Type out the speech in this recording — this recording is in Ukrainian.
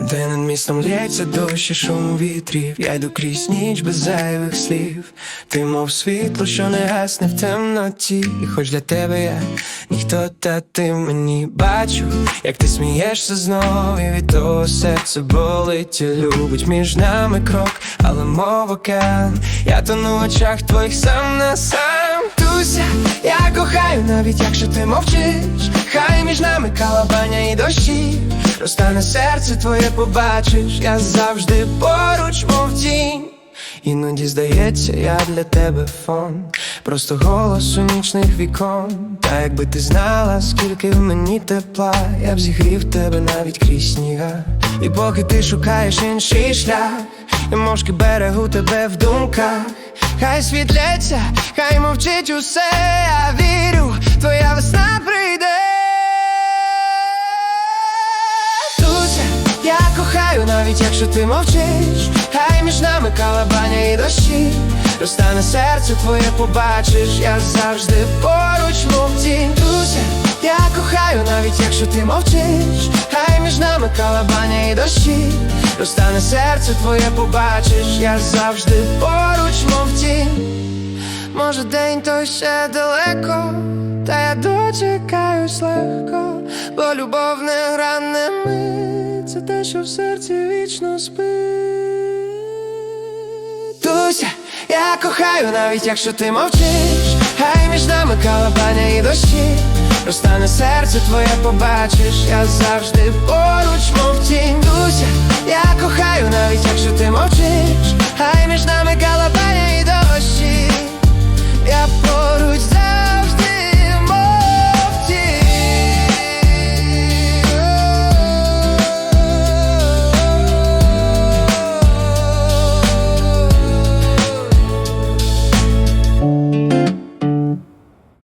Де над містом лється дощ і шум вітрів, я йду крізь ніч без зайвих слів. Ти мов світло, що не гасне в темноті. І хоч для тебе я ніхто, та ти мені бачу, як ти смієшся знову, і від того серце болить і любить між нами крок, але мов океан, я тону в очах твоїх сам на сам. Туся, я кохаю, навіть якщо ти мовчиш, хай дощі. Розтане серце твоє побачиш, я завжди поруч, мов тінь. Іноді здається, я для тебе фон, просто голос у нічних вікон. Та якби ти знала, скільки в мені тепла, я б зігрів тебе навіть крізь сніга. І поки ти шукаєш інший шлях, я мошки берегу тебе в думках. Хай світляться, хай мовчить усе, я вірю, твоя весна навіть якщо ти мовчиш, хай між нами калабаня і дощі. Розтане серце твоє побачиш, я завжди поруч, мов тінь Туся, я кохаю, навіть якщо ти мовчиш, хай між нами калабаня і дощі. Розтане серце твоє побачиш, я завжди поруч, мов тінь Може, день той ще далеко, та я дочекаюсь легко, бо любов не гране ми, це те, що в серці вічно спить. Туся, я кохаю, навіть якщо ти мовчиш, хай між нами калабаня і дощі. Розтане серце твоє побачиш, я завжди поруч,